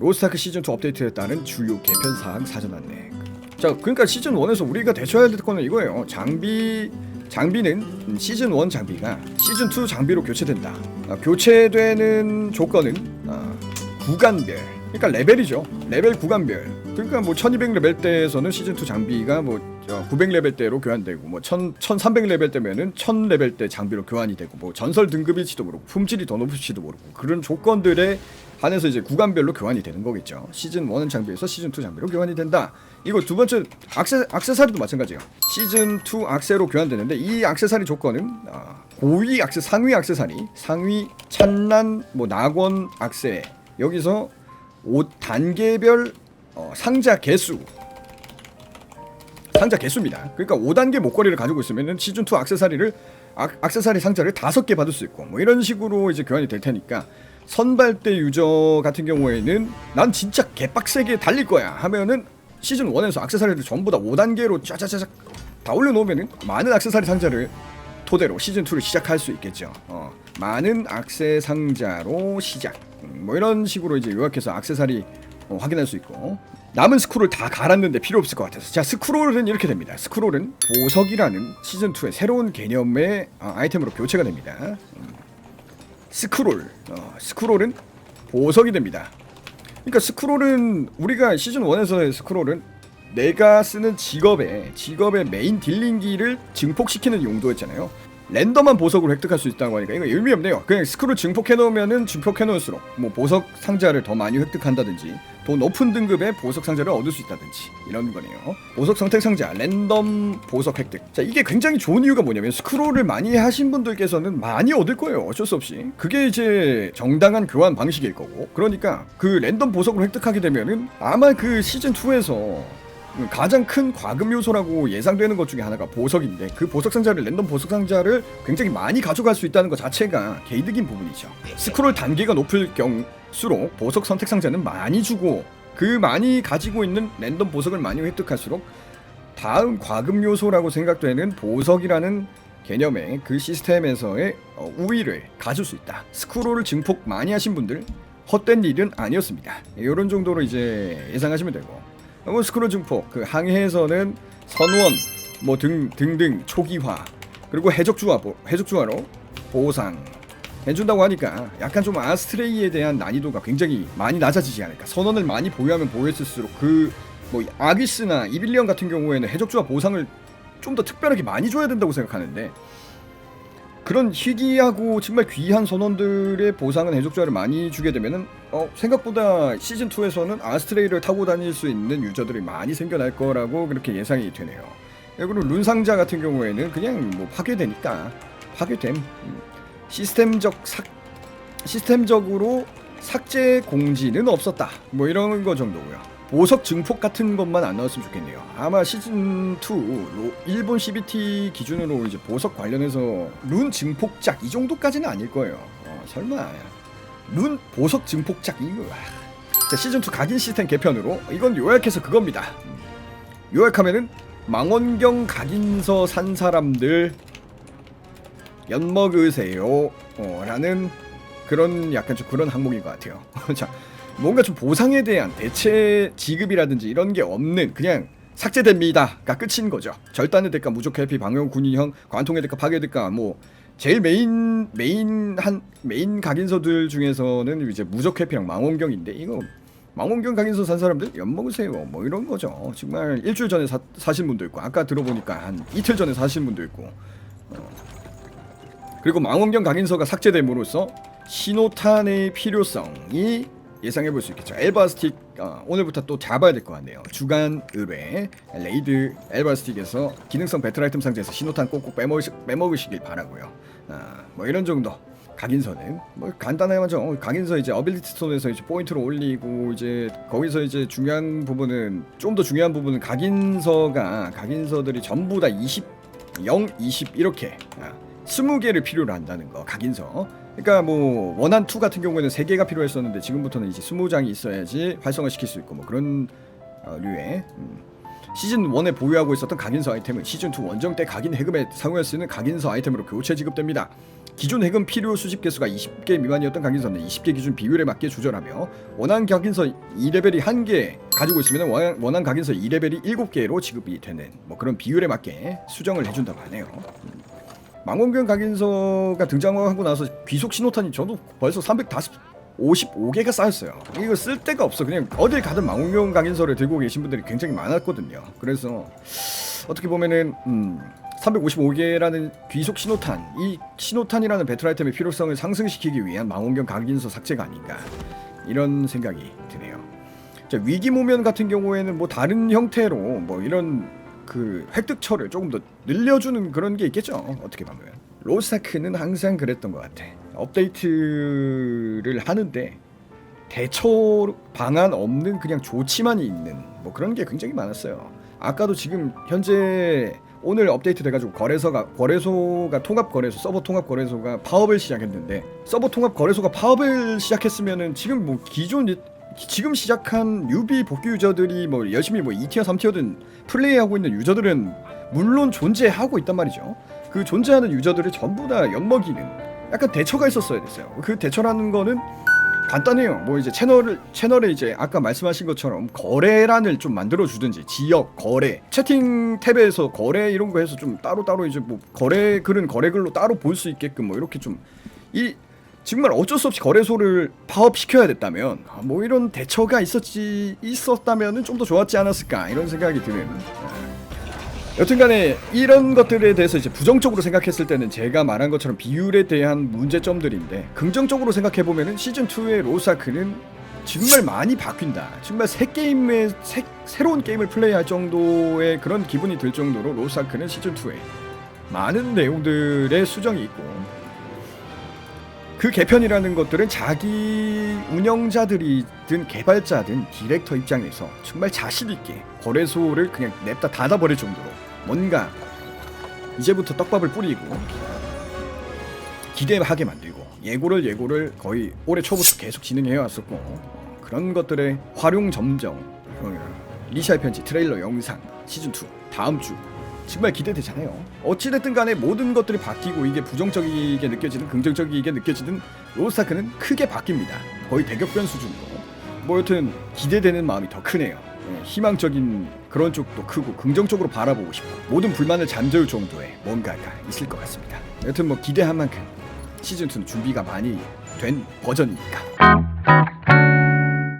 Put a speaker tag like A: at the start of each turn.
A: 로스타크 시즌 2 업데이트에 따른 주요 개편 사항 사전 안내. 자, 그러니까 시즌 1에서 우리가 대처해야 될 거는 이거예요. 장비 장비는 시즌 1 장비가 시즌 2 장비로 교체된다. 아, 교체되는 조건은 아, 구간별. 그러니까 레벨이죠. 레벨 구간별. 그러니까 뭐 1200레벨대에서는 시즌 2 장비가 뭐 900레벨대로 교환되고 뭐 1000, 1300레벨대면은 1000레벨대 장비로 교환이 되고 뭐 전설 등급일지도 모르고 품질이 더 높을지도 모르고 그런 조건들에 한해서 이제 구간별로 교환이 되는 거겠죠. 시즌 1 장비에서 시즌 2 장비로 교환이 된다. 이거 두 번째 악세 악세사리도 마찬가지예요. 시즌 2 악세로 교환되는데 이 악세사리 조건은 아, 고위 악세 상위 악세사리, 상위 찬란 뭐 낙원 악세 여기서 5 단계별 어, 상자 개수 상자 개수입니다. 그러니까 5단계 목걸이를 가지고 있으면은 시즌 2 악세사리를 악, 악세사리 상자를 5개 받을 수 있고 뭐 이런 식으로 이제 교환이 될 테니까 선발대 유저 같은 경우에는 난 진짜 개빡세게 달릴 거야 하면은 시즌 1에서 악세사리를 전부 다 5단계로 쫙쫙쫙 다 올려놓으면은 많은 악세사리 상자를 토대로 시즌 2를 시작할 수 있겠죠. 어, 많은 악세 상자로 시작. 음, 뭐 이런 식으로 이제 요약해서 악세사리 어, 확인할 수 있고 남은 스크롤 다 갈았는데 필요 없을 것 같아서 자 스크롤은 이렇게 됩니다. 스크롤은 보석이라는 시즌 2의 새로운 개념의 어, 아이템으로 교체가 됩니다. 음, 스크롤 어, 스크롤은 보석이 됩니다. 그러니까 스크롤은 우리가 시즌 1에서의 스크롤은 내가 쓰는 직업의 직업의 메인 딜링기를 증폭시키는 용도였잖아요. 랜덤한 보석을 획득할 수 있다고 하니까 이거 의미 없네요. 그냥 스크롤 증폭해 놓으면은 증폭해 놓을수록 뭐 보석 상자를 더 많이 획득한다든지 더 높은 등급의 보석 상자를 얻을 수 있다든지 이런 거네요. 보석 선택 상자 랜덤 보석 획득. 자 이게 굉장히 좋은 이유가 뭐냐면 스크롤을 많이 하신 분들께서는 많이 얻을 거예요. 어쩔 수 없이. 그게 이제 정당한 교환 방식일 거고. 그러니까 그 랜덤 보석을 획득하게 되면은 아마 그 시즌 2에서 가장 큰 과금 요소라고 예상되는 것 중에 하나가 보석인데 그 보석 상자를 랜덤 보석 상자를 굉장히 많이 가져갈 수 있다는 것 자체가 개이득인 부분이죠. 스크롤 단계가 높을 경수록 보석 선택 상자는 많이 주고 그 많이 가지고 있는 랜덤 보석을 많이 획득할수록 다음 과금 요소라고 생각되는 보석이라는 개념의 그 시스템에서의 어, 우위를 가질 수 있다. 스크롤을 증폭 많이 하신 분들 헛된 일은 아니었습니다. 이런 정도로 이제 예상하시면 되고 뭐 스크롤 증폭 그 항해에서는 선원 뭐 등 등등 초기화 그리고 해적 주화 보- 해적 주화로 보상. 해준다고 하니까 약간 좀 아스트레이에 대한 난이도가 굉장히 많이 낮아지지 않을까. 선원을 많이 보유하면 보유했을수록 그 뭐 아기스나 이빌리언 같은 경우에는 해적 주화 보상을 좀 더 특별하게 많이 줘야 된다고 생각하는데 그런 희귀하고 정말 귀한 선원들의 보상은 해적주화를 많이 주게 되면은 어, 생각보다 시즌 2에서는 아스트레이를 타고 다닐 수 있는 유저들이 많이 생겨날 거라고 그렇게 예상이 되네요. 예, 그리고 룬 상자 같은 경우에는 그냥 뭐 파괴되니까 파괴됨 음, 시스템적 삭 시스템적으로 삭제 공지는 없었다. 뭐 이런 거 정도고요. 보석 증폭 같은 것만 안 나왔으면 좋겠네요. 아마 시즌 2 로- 일본 CBT 기준으로 이제 보석 관련해서 룬 증폭작 이 정도까지는 아닐 거예요. 어, 설마 룬 보석 증폭작 이거. 아. 자 시즌 2 각인 시스템 개편으로 이건 요약해서 그겁니다. 음. 요약하면은 망원경 각인서 산 사람들 엿먹으세요. 어, 라는 그런 약간 좀 그런 항목인 것 같아요. 자, 뭔가 좀 보상에 대한 대체 지급이라든지 이런 게 없는 그냥 삭제됩니다가 끝인 거죠. 절단의 대가, 무적 회피, 방영 군인형, 관통의 대가, 파괴 대가 뭐 제일 메인 메인 한 메인 각인서들 중에서는 이제 무적 회피랑 망원경인데 이거 망원경 각인서 산 사람들 엿 먹으세요 뭐 이런 거죠. 정말 일주일 전에 사, 사신 분도 있고 아까 들어보니까 한 이틀 전에 사신 분도 있고 그리고 망원경 각인서가 삭제됨으로써 신호탄의 필요성이 예상해 볼 수 있겠죠. 엘바스틱 어, 오늘부터 또 잡아야 될 것 같네요. 주간 의뢰 레이드 엘바스틱에서 기능성 배틀 아이템 상자에서 신호탄 꼭꼭 빼먹으시, 빼먹으시길 바라고요. 아, 뭐 이런 정도. 각인서는 뭐 간단하죠. 어, 각인서 이제 어빌리티 스톤에서 이제 포인트를 올리고 이제 거기서 이제 중요한 부분은 좀 더 중요한 부분은 각인서가 각인서들이 전부 다 20, 0, 20 이렇게 아, 20개를 필요로 한다는 거 각인서 그러니까 뭐 원한 2 같은 경우에는 3개가 필요했었는데 지금부터는 이제 20장이 있어야지 활성화 시킬 수 있고 뭐 그런 어, 류의 음. 시즌 1에 보유하고 있었던 각인서 아이템은 시즌 2 원정 때 각인 해금에 사용할 수 있는 각인서 아이템으로 교체 지급됩니다. 기존 해금 필요 수집 개수가 20개 미만이었던 각인서는 20개 기준 비율에 맞게 조절하며 원한 각인서 2레벨이 1개 가지고 있으면 원한, 각인서 2레벨이 7개로 지급이 되는 뭐 그런 비율에 맞게 수정을 해준다고 하네요. 망원경 각인서가 등장하고 나서 귀속 신호탄이 저도 벌써 355개가 쌓였어요. 이거 쓸 데가 없어. 그냥 어딜 가든 망원경 각인서를 들고 계신 분들이 굉장히 많았거든요. 그래서 어떻게 보면은 음, 355개라는 귀속 신호탄, 이 신호탄이라는 배틀 아이템의 필요성을 상승시키기 위한 망원경 각인서 삭제가 아닌가 이런 생각이 드네요. 자, 위기 모면 같은 경우에는 뭐 다른 형태로 뭐 이런 그 획득처를 조금 더 늘려주는 그런 게 있겠죠. 어떻게 보면 로스타크는 항상 그랬던 것 같아. 업데이트를 하는데 대처 방안 없는 그냥 조치만 있는 뭐 그런 게 굉장히 많았어요. 아까도 지금 현재 오늘 업데이트 돼가지고 거래소가 거래소가 통합 거래소 서버 통합 거래소가 파업을 시작했는데 서버 통합 거래소가 파업을 시작했으면은 지금 뭐 기존 이- 지금 시작한 뉴비 복귀 유저들이 뭐 열심히 뭐 2티어 3티어든 플레이하고 있는 유저들은 물론 존재하고 있단 말이죠. 그 존재하는 유저들을 전부 다 엿먹이는 약간 대처가 있었어야 됐어요. 그 대처라는 거는 간단해요. 뭐 이제 채널을 채널에 이제 아까 말씀하신 것처럼 거래란을 좀 만들어 주든지 지역 거래 채팅 탭에서 거래 이런 거 해서 좀 따로 따로 이제 뭐 거래 글은 거래 글로 따로 볼 수 있게끔 뭐 이렇게 좀이 정말 어쩔 수 없이 거래소를 파업시켜야 됐다면 아, 뭐 이런 대처가 있었지 있었다면은 좀 더 좋았지 않았을까 이런 생각이 드는. 아, 여튼간에 이런 것들에 대해서 이제 부정적으로 생각했을 때는 제가 말한 것처럼 비율에 대한 문제점들인데 긍정적으로 생각해 보면은 시즌 2의 로사크는 정말 많이 바뀐다. 정말 새 게임에 새, 새로운 게임을 플레이할 정도의 그런 기분이 들 정도로 로사크는 시즌 2에 많은 내용들의 수정이 있고 그 개편이라는 것들은 자기 운영자들이든 개발자든 디렉터 입장에서 정말 자신 있게 거래소를 그냥 냅다 닫아버릴 정도로 뭔가 이제부터 떡밥을 뿌리고 기대하게 만들고 예고를 예고를 거의 올해 초부터 계속 진행해 왔었고 어, 그런 것들의 활용 점정 어, 리샤의 편지 트레일러 영상 시즌 2 다음 주 정말 기대되잖아요. 어찌됐든 간에 모든 것들이 바뀌고 이게 부정적이게 느껴지든 긍정적이게 느껴지든 로스타크는 크게 바뀝니다. 거의 대격변 수준으로. 뭐 여튼 기대되는 마음이 더 크네요. 예, 희망적인 그런 쪽도 크고 긍정적으로 바라보고 싶고 모든 불만을 잠재울 정도의 뭔가가 있을 것 같습니다. 여튼 뭐 기대한 만큼 시즌 2는 준비가 많이 된 버전이니까.